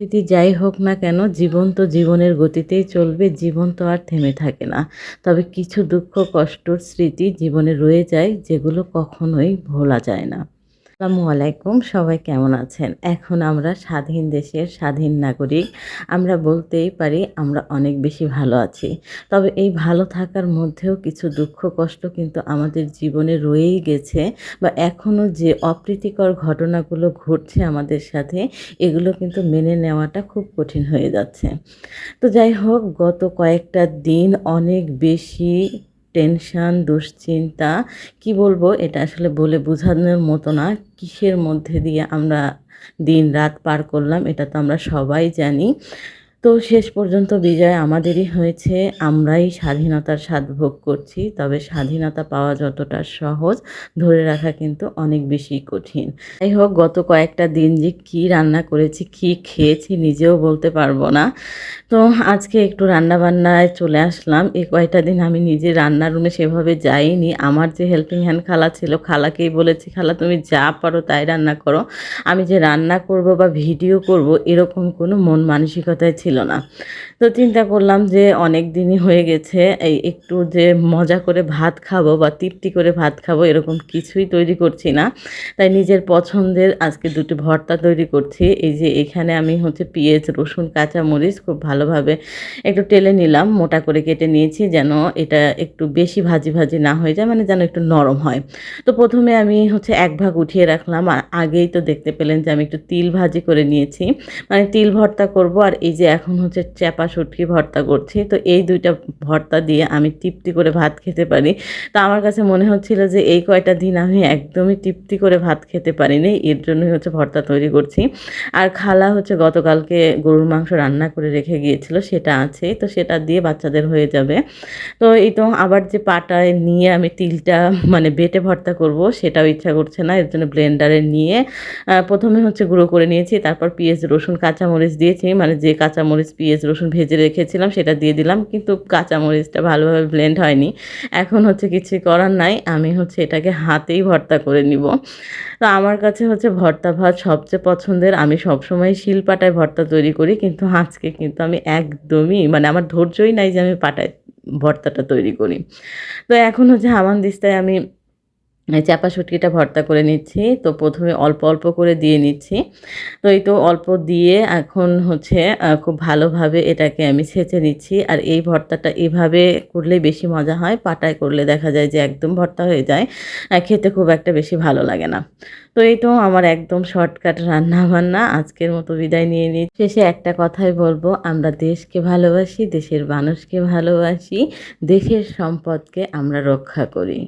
পরিস্থিতি যাই হোক না কেন, জীবন তো জীবনের গতিতেই চলবে, জীবন তো আর থেমে থাকে না। তবে কিছু দুঃখ কষ্টর স্মৃতি জীবনে রয়ে যায়, যেগুলো কখনোই ভোলা যায় না। আসসালামু আলাইকুম, সবাই কেমন আছেন? এখন আমরা স্বাধীন দেশের স্বাধীন নাগরিক। আমরা বলতেই পারি আমরা অনেক বেশি ভালো আছি। তবে এই ভালো থাকার মধ্যেও কিছু দুঃখ, কষ্ট কিন্তু আমাদের জীবনে রয়েই গেছে বা এখনও যে অপ্রীতিকর ঘটনাগুলো ঘটছে আমাদের সাথে, এগুলো কিন্তু মেনে নেওয়াটা খুব কঠিন হয়ে যাচ্ছে। তো যাই হোক, গত কয়েকটা দিন অনেক বেশি টেনশন, দুশ্চিন্তা, কি বলব? এটা আসলে বলে বোঝানোর মতো না। কিসের মধ্যে দিয়ে আমরা দিন রাত পার করলাম, এটা তো আমরা সবাই জানি। তো শেষ পর্যন্ত বিজয় আমাদেরই হয়েছে, আমরাই স্বাধীনতার স্বাদ ভোগ করছি, তবে স্বাধীনতা পাওয়া যতটা সহজ, ধরে রাখা কিন্তু অনেক বেশি কঠিন। যাই হোক, গত কয়েকটা দিন যে কী রান্না করেছি, কী খেয়েছি নিজেও বলতে পারব না। তো আজকে একটু রান্না বান্নায় চলে আসলাম। এই কয়টা দিন আমি নিজে রান্নার রুমে সেভাবে যাইনি। আমার যে হেল্পিং হ্যান্ড খালা ছিল, খালাকেই বলেছি, খালা, তুমি যা পারো তাই রান্না করো। আমি যে রান্না করব বা ভিডিও করব, এরকম কোনো মন মানসিকতায় ছিল না। তো চিন্তা করলাম যে অনেক দিনই হয়ে গেছে, এই একটু যে মজা করে ভাত খাব বা তৃপ্তি করে ভাত খাব এরকম কিছুই তৈরি করছি না। তাই নিজের পছন্দের আজকে দুটি ভর্তা তৈরি করছি। এই যে এখানে আমি হচ্ছে পেঁয়াজ, রসুন কাঁচা মরিচ খুব ভালোভাবে একটু টেলে নিলাম, মোটা করে কেটে নিয়েছি যেন এটা একটু বেশি ভাজি ভাজি না হয়ে যায় মানে যেন একটু নরম হয়। তো প্রথমে আমি হচ্ছে এক ভাগ উঠিয়ে রাখলাম, আর আগেই তো দেখতে পেলেন যে আমি একটু তিল ভাজি করে নিয়েছি। মানে তিল ভর্তা করব, আর এই যে এখন হচ্ছে চ্যাপা শুটকি ভর্তা করছি। তো এই দুইটা ভর্তা দিয়ে আমি তৃপ্তি করে ভাত খেতে পারি। তো আমার কাছে মনে হচ্ছিল যে এই কয়টা দিন আমি একদমই তৃপ্তি করে ভাত খেতে পারিনি। এর জন্যই হচ্ছে ভর্তা তৈরি করছি। আর খালা হচ্ছে গতকালকে গরুর মাংস রান্না করে রেখে গিয়েছিল, সেটা আছে। তো সেটা দিয়ে বাচ্চাদের হয়ে যাবে। তো এই তো আবার যে পাটায় নিয়ে আমি তিলটা মানে বেটে ভর্তা করব, সেটাও ইচ্ছা করছে না। এর জন্য ব্লেন্ডারে নিয়ে প্রথমে হচ্ছে গুঁড়ো করে নিয়েছি, তারপর পেঁয়াজ, রসুন, কাঁচামরিচ দিয়েছি। মানে যে কাঁচামরিচ, পেঁয়াজ, রসুন ভেজে রেখেছিলাম, সেটা দিয়ে দিলাম, কিন্তু কাঁচামরিচটা ভালোভাবে ব্লেন্ড হয়নি। এখন হচ্ছে কিছু করার নাই, আমি হচ্ছে এটাকে হাতেই ভর্তা করে নিব। তো আমার কাছে হচ্ছে ভর্তা ভাত সবচেয়ে পছন্দের। আমি সবসময় শিলপাটায় ভর্তা তৈরি করি, কিন্তু আজকে কিন্তু আমি একদমই মানে আমার ধৈর্যই নাই যে আমি পাটায় ভর্তাটা তৈরি করি। তো এখন হচ্ছে হামান দিস্তায় আমি চাপা শুটকিটা ভর্তা করে নিচ্ছি। তো প্রথমে অল্প অল্প করে দিয়ে নিচ্ছি। তো এই তো অল্প দিয়ে এখন হচ্ছে খুব ভালোভাবে এটাকে আমি ছেঁচে নিচ্ছি। আর এই ভর্তাটা এভাবে করলে বেশি মজা হয়, পাটায় করলে দেখা যায় যে একদম ভর্তা হয়ে যায়। খেতে খুব একটা বেশি ভালো লাগে না। তো এই তো আমার একদম শর্টকাট রান্না বান্না আজকের মতো বিদায় নিয়ে নিই শেষে একটা কথাই বলব, আমরা দেশকে ভালোবাসি, দেশের মানুষকে ভালোবাসি, দেশের সম্পদকে আমরা রক্ষা করি।